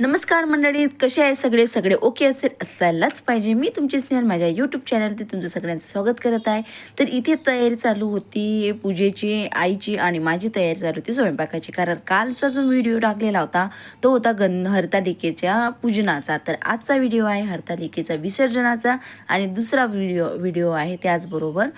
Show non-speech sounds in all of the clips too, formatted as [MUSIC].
नमस्कार मंडळी कसे आहे सगळे? सगळे ओके असेल असायलाच पाहिजे. मी तुमची स्नेहल माझ्या यूट्यूब चॅनलवरती तुमचं सगळ्यांचं स्वागत करत आहे. तर इथे तयारी चालू होती पूजेची आईची आणि माझी तयारी चालू होती स्वयंपाकाची. कारण कालचा जो व्हिडिओ टाकलेला होता तो होता गण हरतालिकेच्या पूजनाचा. तर आजचा व्हिडिओ आहे हरतालिकेचा विसर्जनाचा आणि दुसरा व्हिडिओ व्हिडिओ आहे त्याचबरोबर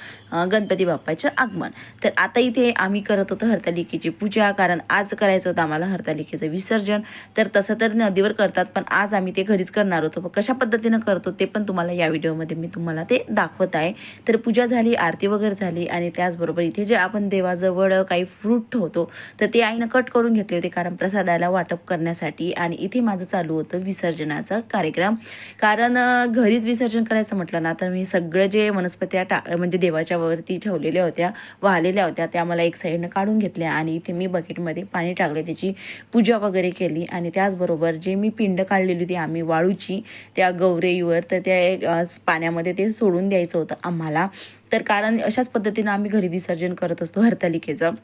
गणपती बाप्पाचं आगमन. तर आता इथे आम्ही करत होतो हरतालिकेची पूजा. कारण आज करायचं होतं आम्हाला हरतालिकेचं विसर्जन. तर तसं तर हळदीवर करतात पण आज आम्ही ते घरीच करणार होतो. कशा पद्धतीनं करतो ते पण तुम्हाला या व्हिडिओमध्ये मी तुम्हाला ते दाखवत आहे. तर पूजा झाली आरती वगैरे झाली आणि त्याचबरोबर इथे जे आपण देवाजवळ काही फ्रूट ठेवतो तर ते आईनं कट करून घेतले होते कारण प्रसादाला वाटप करण्यासाठी आणि इथे माझं चालू होतं विसर्जनाचा कार्यक्रम. कारण घरीच विसर्जन करायचं म्हटलं ना तर मी सगळं जे वनस्पत्या टा म्हणजे देवाच्या वरती ठेवलेल्या होत्या वाहलेल्या होत्या त्या मला एक साईडनं काढून घेतल्या आणि इथे मी बकेटमध्ये पाणी टाकले त्याची पूजा वगैरे केली आणि त्याचबरोबर जे मी पिंड काढलेली होती आम्ही वाळूची त्या गौरेईवर तर त्या पाण्यामध्ये ते सोडून द्यायचं होतं आम्हाला. तर कारण अशाच पद्धतीनं आम्ही घरी विसर्जन करत असतो हरतालिकेचं.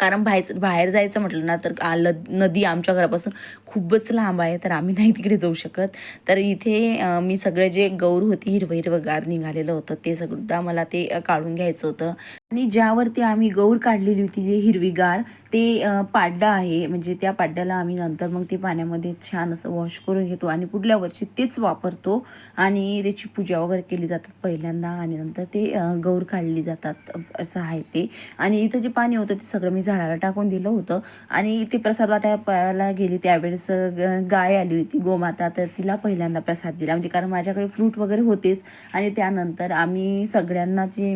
कारण बाहेर बाहेर जायचं म्हटलं ना तर आल नदी आमच्या घरापासून खूपच लांब आहे तर आम्ही नाही तिकडे जाऊ शकत. तर इथे मी सगळं जे गौर होती हिरवं हिरवं गार निघालेलं होतं ते सुद्धा मला ते काढून घ्यायचं होतं. आणि ज्यावरती आम्ही गौर काढलेली होती जे हिरवीगार ते अं, आहे. म्हणजे त्या पाड्याला आम्ही नंतर मग ते पाण्यामध्ये छान असं वॉश करून घेतो आणि पुढल्या वर्षी तेच वापरतो. आणि त्याची पूजा वगैरे केली जातात पहिल्यांदा आणि नंतर ते गौर काढली जातात. असं आहे ते. आणि इथं जे पाणी होतं ते सगळं मी झाडाला टाकून दिलं होतं. आणि ते प्रसाद वाटायला गेली त्यावेळेस ग- गाय आली होती गोमाता. तर तिला पहिल्यांदा प्रसाद दिला. म्हणजे कारण माझ्याकडे फ्रूट वगैरे होतेच. आणि त्यानंतर आम्ही सगळ्यांना जे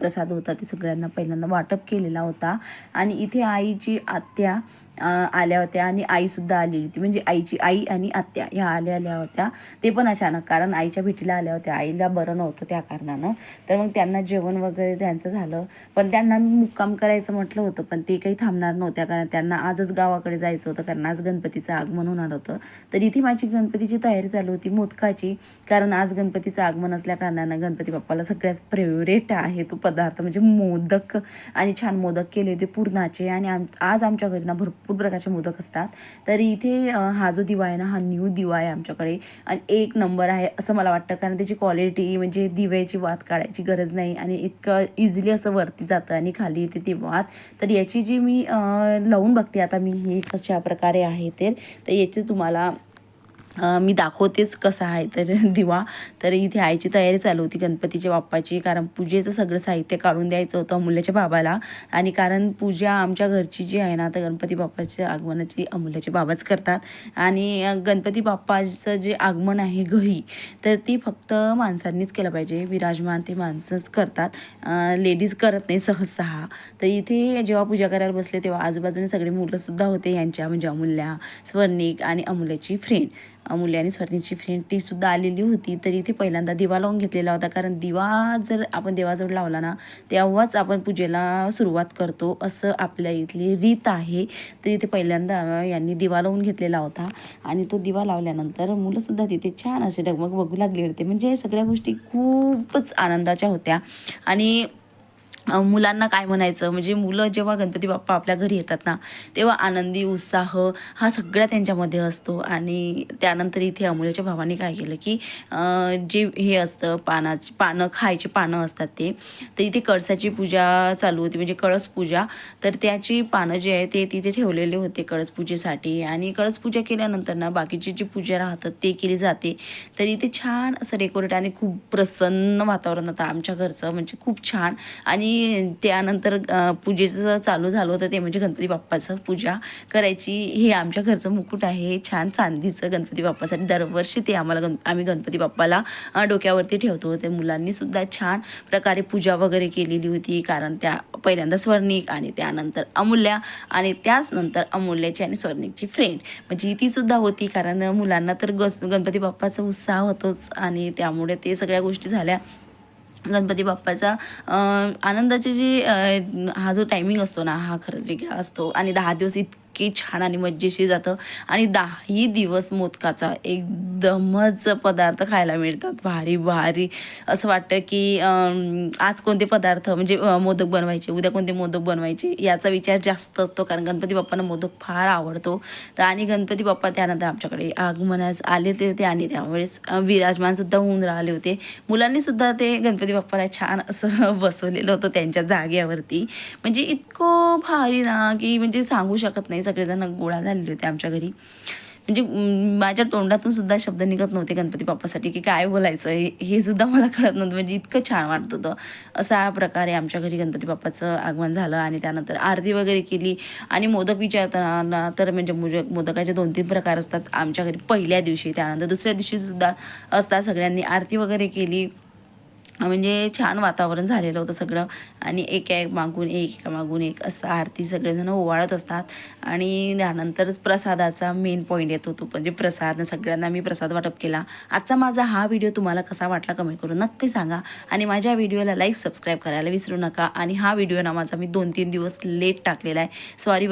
प्रसाद होता ते सगळ्यांना पहिल्यांदा वाटप केलेला होता. आणि इथे आईची आत्या आल्या होत्या आणि आईसुद्धा आलेली होती. म्हणजे आईची आई आणि आत्या ह्या आल्या आल्या होत्या. ते पण अचानक कारण आईच्या भेटीला आल्या होत्या. आईला बरं नव्हतं त्या कारणानं. तर मग त्यांना जेवण वगैरे त्यांचं झालं. पण त्यांना मी मुक्काम करायचं म्हटलं होतं पण ते काही थांबणार नव्हत्या. कारण त्यांना आजच गावाकडे जायचं होतं. कारण आज गणपतीचं आगमन होणार होतं. तर इथे माझी गणपतीची तयारी चालू होती मोदकाची. कारण आज गणपतीचं आगमन असल्या कारणानं गणपती बाप्पाला सगळ्यात फेवरेट आहे तो पदार्थ. म्हणजे मोदक. आणि छान मोदक केले होते पूर्णाचे. आणि आम आज आमच्या घरी ना भरपूर प्रकारचे मोदक असतात. तर इथे हा जो दिवा आहे ना हा न्यू दिवा आहे आमच्याकडे. आणि एक नंबर आहे असं मला वाटतं. कारण त्याची क्वालिटी म्हणजे दिव्याची वात काढायची गरज नाही. आणि इतकं इझिली असं वरती जातं आणि खाली येते ती वात. तर याची जी मी लावून बघते आता मी हे कशा प्रकारे आहे ते. तर याचे तुम्हाला मी दाखवतेच कसा आहे तर [LAUGHS] दिवा. तर इथे आईची तयारी चालू होती गणपतीच्या बाप्पाची कारण पूजेचं सगळं साहित्य काढून द्यायचं होतं अमूल्याच्या बाबाला. आणि कारण पूजा आमच्या घरची जी आहे ना तर गणपती बाप्पाच्या आगमनाची अमूल्याचे बाबाच करतात. आणि गणपती बाप्पाचं जे आगमन आहे घरी तर ती फक्त माणसांनीच केलं पाहिजे. विराजमान ते माणसंच करतात. लेडीज करत नाही सहसा. तर इथे जेव्हा पूजा करायला बसले तेव्हा आजूबाजूने सगळे मुलंसुद्धा होते यांच्या म्हणजे अमूल्या स्वर्णिक आणि अमूल्याची फ्रेंड अमूल्य आणि स्वर्णिकची फ्रेंड ती सुद्धा आलेली होती. तर इथे पहिल्यांदा दिवा लावून घेतलेला होता. कारण दिवा जर आपण देवाजवळ लावला ना तेव्हाच आपण पूजेला सुरुवात करतो असं आपल्या इथली रीत आहे. तर इथे पहिल्यांदा यांनी दिवा लावून घेतलेला होता. आणि तो दिवा लावल्यानंतर मुलंसुद्धा तिथे छान असे डगमग बघू लागले होते. म्हणजे सगळ्या गोष्टी खूपच आनंदाच्या होत्या. आणि मुलांना काय म्हणायचं? म्हणजे मुलं जेव्हा गणपती बाप्पा आपल्या घरी येतात ना तेव्हा आनंदी उत्साह हा सगळा त्यांच्यामध्ये असतो. आणि त्यानंतर इथे अमूल्याच्या भावाने काय केलं की जे हे असतं पानाची पानं खायची पानं असतात ते तर इथे कळसाची पूजा चालू होती. म्हणजे कळस पूजा. तर त्याची पानं जे आहे ते तिथे ठेवलेले होते कळस पूजेसाठी. आणि कळस पूजा केल्यानंतर ना बाकीची जी पूजा राहतात ते केली जाते. तर इथे छान असं डेकोरेट आणि खूप प्रसन्न वातावरण होतं आमच्या घरचं. म्हणजे खूप छान. आणि त्यानंतर पूजेचं चालू झालं होतं ते म्हणजे गणपती बाप्पाचं पूजा करायची. हे आमच्या घरचं मुकुट आहे. छान चांदीचं गणपती बाप्पासाठी दरवर्षी ते आम्हाला गण आम्ही गणपती बाप्पाला डोक्यावरती ठेवतो. ते मुलांनीसुद्धा छान प्रकारे पूजा वगैरे केलेली होती. कारण त्या पहिल्यांदा स्वर्णिक आणि त्यानंतर अमूल्या आणि त्याच नंतर अमूल्याची आणि स्वर्णिकची फ्रेंड. म्हणजे तीसुद्धा होती. कारण मुलांना तर गस गणपती बाप्पाचा उत्साह होतोच आणि त्यामुळे ते सगळ्या गोष्टी झाल्या. गणपती बाप्पाचा आनंदाची जी हा जो टायमिंग असतो ना हा खरंच वेगळा असतो. आणि दहा दिवस इत इतकी छान आणि मज्जेशीर जातं. आणि दहाही दिवस मोदकाचा एकदमच पदार्थ खायला मिळतात. भारी भारी. असं वाटतं की आज कोणते पदार्थ म्हणजे मोदक बनवायचे उद्या कोणते मोदक बनवायचे याचा विचार जास्त असतो. कारण गणपती बाप्पांना मोदक फार आवडतो. तर आणि गणपती बाप्पा त्यानंतर आमच्याकडे आगमनास आले ते होते आणि त्यावेळेस विराजमानसुद्धा होऊन राहिले होते. मुलांनीसुद्धा ते गणपती बाप्पाला छान असं [LAUGHS] बसवलेलं होतं त्यांच्या जागेवरती म्हणजे इतकं भारी ना की म्हणजे सांगू शकत नाही. सगळेजण गोळा झालेले होते आमच्या घरी. म्हणजे माझ्या तोंडातून सुद्धा शब्द निघत नव्हते गणपती बाप्पासाठी की काय बोलायचं हे हे सुद्धा मला [LAUGHS] कळत नव्हतं. म्हणजे इतकं छान वाटत होतं. अशा प्रकारे आमच्या घरी गणपती बाप्पाचं आगमन झालं आणि त्यानंतर आरती वगैरे केली. आणि मोदक विचारताना तर म्हणजे मोदक मोदकाचे दोन तीन प्रकार असतात आमच्या घरी. पहिल्या दिवशी त्यानंतर दुसऱ्या दिवशी सुद्धा असतात. सगळ्यांनी आरती वगैरे केली. म्हणजे छान वातावरण झालेलं होतं सगळं. आणि एक एक मागून एक एका मागून एक असं आरती सगळेजण ओवाळत असतात. आणि त्यानंतरच प्रसादाचा मेन पॉईंट येतो तो. म्हणजे प्रसाद सगळ्यांना मी प्रसाद वाटप केला. आजचा माझा हा व्हिडिओ तुम्हाला कसा वाटला कमेंट करून नक्की सांगा. आणि माझ्या व्हिडिओला लाईक सबस्क्राईब करायला विसरू नका. आणि हा व्हिडिओ ना माझा मी दोन तीन दिवस लेट टाकलेला आहे. सॉरी